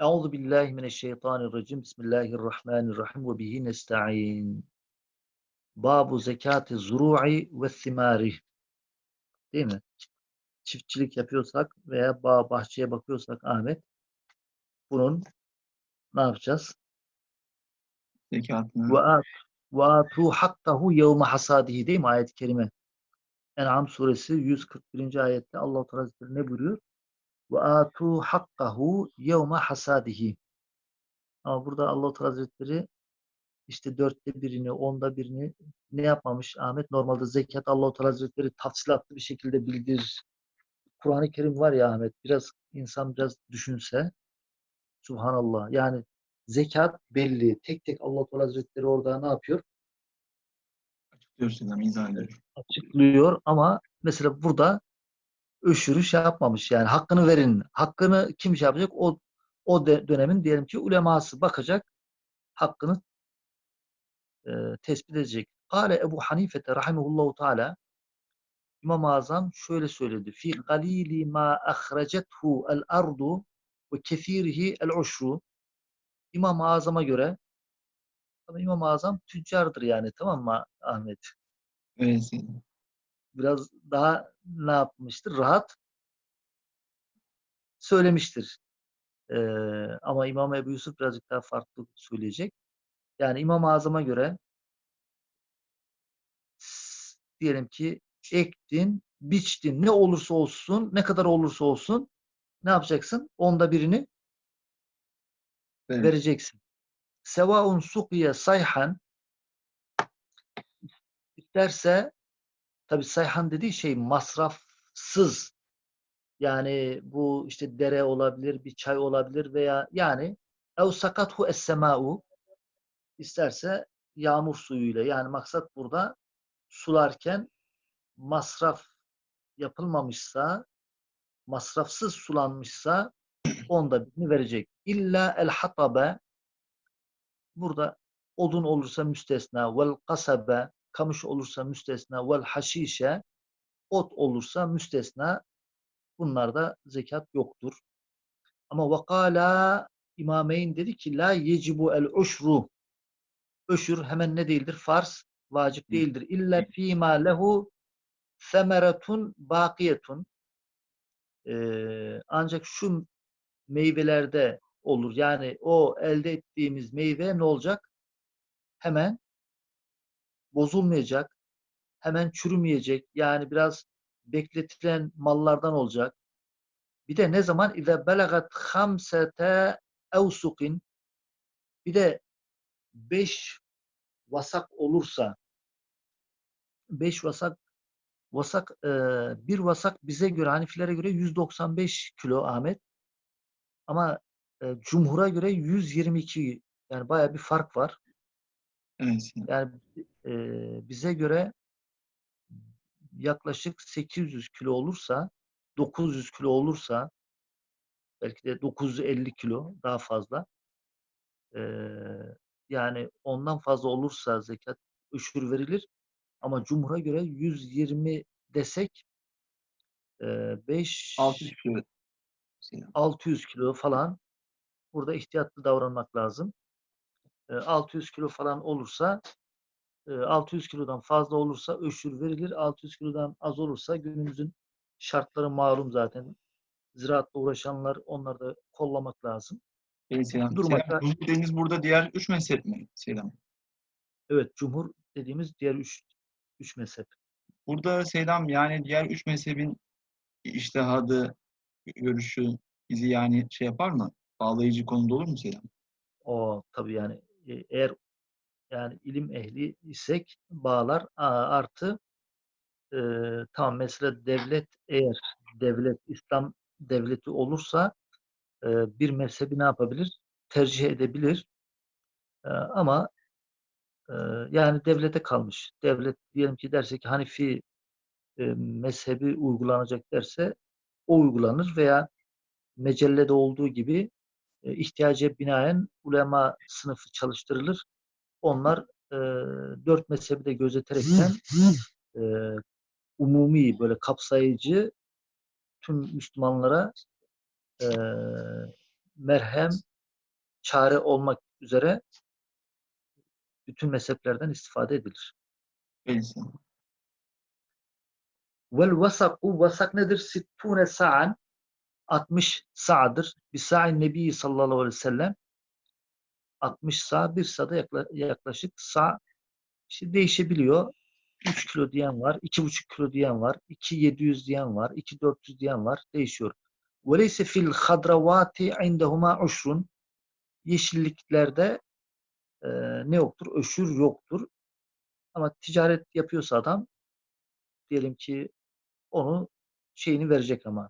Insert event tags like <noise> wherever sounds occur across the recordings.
Euzu billahi mineşşeytanirracim. Bismillahirrahmanirrahim ve bihi nestaîn. Babu zekati zuru'i ve thimari. Değil mi? Çiftçilik yapıyorsak veya bağ bahçeye bakıyorsak Ahmet bunun ne yapacağız? Zekatını. Ve at ve atu hakkahu yevme hasadihi değil mi ayet-i kerime? En'am suresi 141. ayette Allah Teala ne buyuruyor? Ve atu hakkahu yevme hasadihi. Ama burada Allah Hazretleri işte dörtte birini, onda birini ne yapmamış Ahmet? Normalde zekat Allah Hazretleri tafsilatlı bir şekilde bildirir. Kur'an-ı Kerim var ya Ahmet, biraz insan biraz düşünse, Subhanallah. Yani zekat belli. Tek tek Allah Hazretleri orada ne yapıyor? Açıklıyor izah ediyor. Açıklıyor ama mesela burada öşürü şey yapmamış. Yani hakkını verin. Hakkını kim şey yapacak? O o dönemin diyelim ki uleması bakacak. Hakkını e, tespit edecek. Kale Ebu Hanifete rahimehullahu teala İmam-ı Azam şöyle söyledi. Fi galili ma ahrecethu el ardu ve kefirihi el uşru. İmam-ı Azam'a göre ama İmam-ı Azam tüccardır yani tamam mı Ahmet? Evet. Biraz daha ne yapmıştır? Rahat söylemiştir. Ee, ama İmam Ebu Yusuf birazcık daha farklı söyleyecek. Yani İmam-ı Azam'a göre diyelim ki ektin, biçtin, ne olursa olsun, ne kadar olursa olsun ne yapacaksın? Onda birini Evet. vereceksin. Sevaun sukiye sayhan isterse tabi sayhan dediği şey masrafsız. Yani bu işte dere olabilir, bir çay olabilir veya yani ev sakathu es-sema'u. İsterse yağmur suyuyla yani maksat burada sularken masraf yapılmamışsa masrafsız sulanmışsa onda birini verecek. İlla el hatabe burada odun olursa müstesna vel kasabe kamış olursa müstesna vel haşişe ot olursa müstesna bunlarda zekat yoktur. Ama vakala İmameyn dedi ki la yecibu el uşru öşür hemen ne değildir? Farz, vacip değildir. İlla fîmâ lehu semeretun bakiyetun Ee, ancak şu meyvelerde olur. Yani o elde ettiğimiz meyve ne olacak? Hemen bozulmayacak, hemen çürümeyecek. Yani biraz bekletilen mallardan olacak. Bir de ne zaman ile belagat hamsete evsukin bir de beş vasak olursa beş vasak vasak e, bir vasak bize göre Hanifilere göre 195 kilo Ahmet ama e, Cumhur'a göre 122 yani baya bir fark var. Evet. Yani e, bize göre yaklaşık 800 kilo olursa 900 kilo olursa belki de 950 kilo daha fazla e, yani ondan fazla olursa zekat üşür verilir ama Cumhur'a göre 120 desek e, 5 600 kilo. Selam. 600 kilo falan burada ihtiyatlı davranmak lazım. E, 600 kilo falan olursa e, 600 kilodan fazla olursa öşür verilir. 600 kilodan az olursa günümüzün şartları malum zaten. Ziraatla uğraşanlar onları da kollamak lazım. Evet Selam. Durmak Selam. Bu dediğiniz burada diğer üç mezhep mi? Selam. Evet, cumhur dediğimiz diğer üç, üç mezhep. Burada Selam yani diğer üç mezhebin iştihadı, görüşü bizi yani şey yapar mı? Bağlayıcı konuda olur mu Selam? O tabii yani eğer yani ilim ehli isek bağlar artı e, tamam mesela devlet eğer devlet İslam devleti olursa e, bir mezhebi ne yapabilir? Tercih edebilir. E, ama e, yani devlete kalmış. Devlet diyelim ki derse ki Hanifi e, mezhebi uygulanacak derse o uygulanır veya mecellede olduğu gibi e, ihtiyaca binaen ulema sınıfı çalıştırılır. Onlar e, dört mezhebi de gözeterekten <laughs> e, umumi böyle kapsayıcı tüm Müslümanlara e, merhem çare olmak üzere bütün mezheplerden istifade edilir. Vel vasaku vasak nedir? Sittune sa'an 60 sa'dır. Bir sa'in nebi sallallahu aleyhi ve sellem 60 sa bir sa'da yakla- yaklaşık sa işte değişebiliyor. 3 kilo diyen var, 2,5 kilo diyen var, 2,700 diyen var, 2,400 diyen var. Değişiyor. وَلَيْسَ فِي الْخَضْرَوَاتِ عِنْدَهُمَا عُشْرٌ Yeşilliklerde e, ne yoktur? Öşür yoktur. Ama ticaret yapıyorsa adam diyelim ki onu şeyini verecek ama.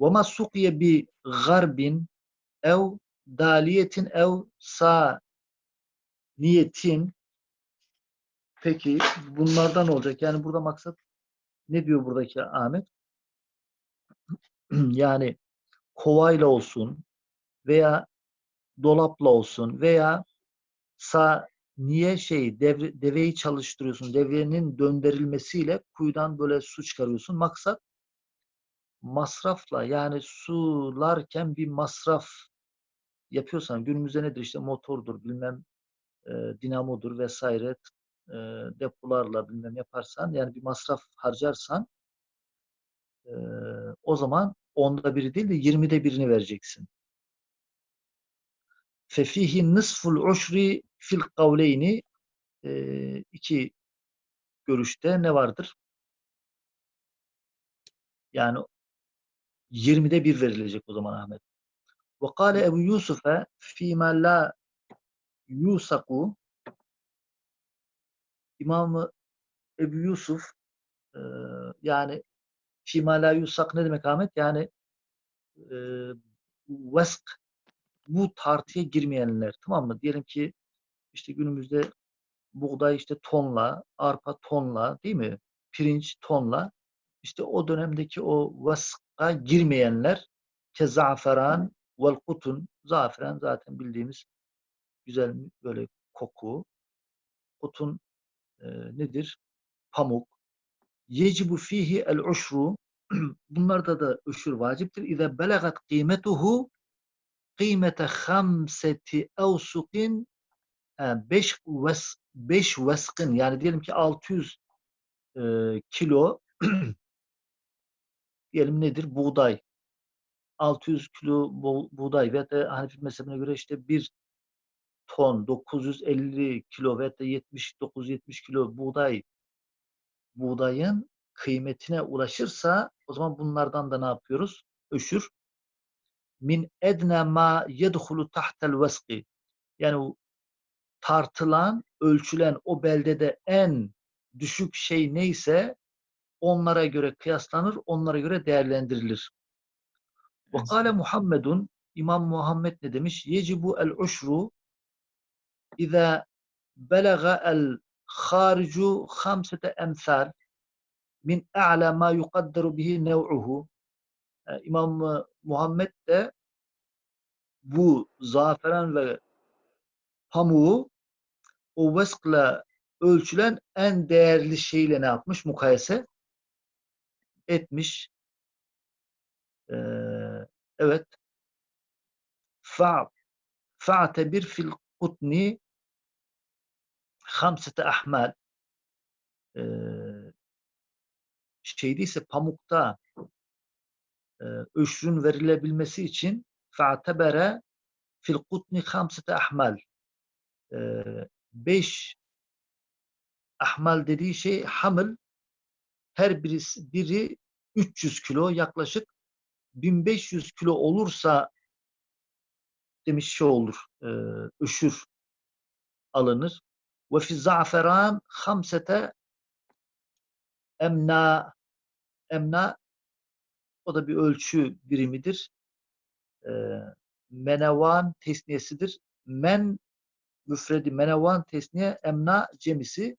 وَمَا سُقِيَ بِغَرْبٍ ev daliyetin ev sa niyetin peki bunlardan olacak. Yani burada maksat ne diyor buradaki Ahmet? <clears throat> yani kovayla olsun veya dolapla olsun veya sa niye şey devre, deveyi çalıştırıyorsun? Devenin döndürülmesiyle kuyudan böyle su çıkarıyorsun. Maksat masrafla yani sularken bir masraf yapıyorsan günümüzde nedir işte motordur bilmem e, dinamodur vesaire e, depolarla bilmem yaparsan yani bir masraf harcarsan e, o zaman onda biri değil de yirmide birini vereceksin. Fefihi nısful uşri fil kavleyni iki görüşte ne vardır? Yani 20'de bir verilecek o zaman Ahmet. Ve kâle Ebu Yusuf'e fîmâ lâ yusaku İmam Ebu Yusuf e, yani fîmâ lâ yusak ne demek Ahmet? Yani e, vesk bu tartıya girmeyenler tamam mı? Diyelim ki işte günümüzde buğday işte tonla, arpa tonla değil mi? Pirinç tonla. İşte o dönemdeki o vaska girmeyenler ke zaferan vel kutun. Zaferan zaten bildiğimiz güzel böyle koku. Kutun e, nedir? Pamuk. Yecibu fihi el uşru. <clears throat> Bunlarda da üşür vaciptir. İze belagat kıymetuhu kıymete hamseti evsukin 5 ves, beş veskın yani diyelim ki 600 e, kilo <clears throat> diyelim nedir? Buğday. 600 kilo bu- buğday ve de Hanefi mezhebine göre işte 1 ton 950 kilo ve de 79-70 kilo buğday buğdayın kıymetine ulaşırsa o zaman bunlardan da ne yapıyoruz? Öşür. Min edne ma yedhulu tahtel veski. Yani tartılan, ölçülen o beldede en düşük şey neyse onlara göre kıyaslanır, onlara göre değerlendirilir. Ve kâle Muhammedun İmam Muhammed ne demiş? Yecibu el uşru İza belaga el haricu hamsete emsal min a'la ma yukadderu bihi nev'uhu E, İmam Muhammed de bu zaferan ve pamuğu o veskle ölçülen en değerli şeyle ne yapmış? Mukayese etmiş. Ee, evet. Fa fa'tebir fil kutni hamsete ahmal ee, şeyde ise pamukta e, öşrün verilebilmesi için fa'tebere fil kutni hamsete ahmal ee, beş ahmal dediği şey hamil her birisi biri 300 kilo yaklaşık 1500 kilo olursa demiş şey olur e, öşür alınır. Ve fi zaferan hamsete emna emna o da bir ölçü birimidir. E, menevan tesniyesidir. Men müfredi menevan tesniye emna cemisi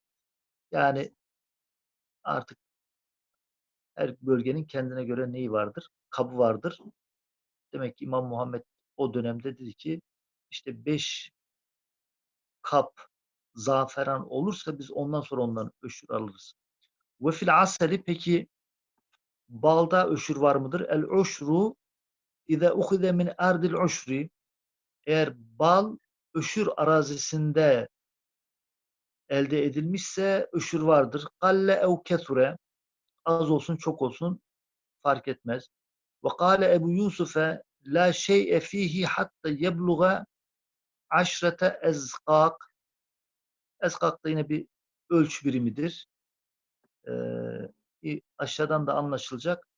yani artık her bölgenin kendine göre neyi vardır? Kabı vardır. Demek ki İmam Muhammed o dönemde dedi ki işte beş kap zaferan olursa biz ondan sonra ondan öşür alırız. Ve fil aseli peki balda öşür var mıdır? El uşru İze uhide min ardil uşri Eğer bal öşür arazisinde elde edilmişse öşür vardır. Kalle ev kesure az olsun çok olsun fark etmez. Ve kâle Ebu Yusuf'e la şey'e fihi hatta yebluğa aşrete ezkak ezkak da yine bir ölç birimidir. Ee, aşağıdan da anlaşılacak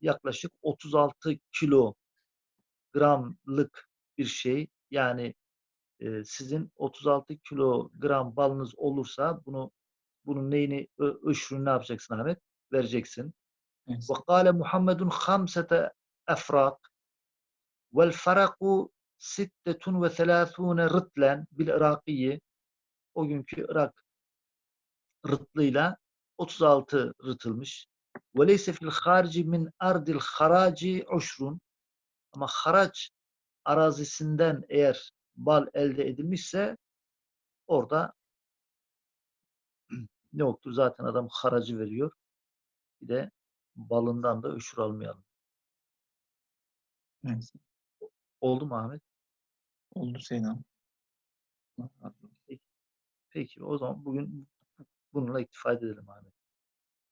yaklaşık 36 kilo gramlık bir şey. Yani e, sizin 36 kilogram balınız olursa bunu bunun neyini öşrünü ne yapacaksın Ahmet? Vereceksin. Evet. Ve kâle Muhammedun hamsete efrak vel faraku sittetun ve selâthûne rıtlen bil Irakiyi o günkü Irak rıtlıyla 36 rıtılmış. Ve leyse fil harici min ardil haraci uşrun ama haraç arazisinden eğer bal elde edilmişse orada <clears throat> ne yoktur? Zaten adam haracı veriyor. Bir de balından da öşür almayalım. Evet. Oldu mu Ahmet? Oldu Seydam. Peki o zaman bugün bununla iktifa edelim Ahmet.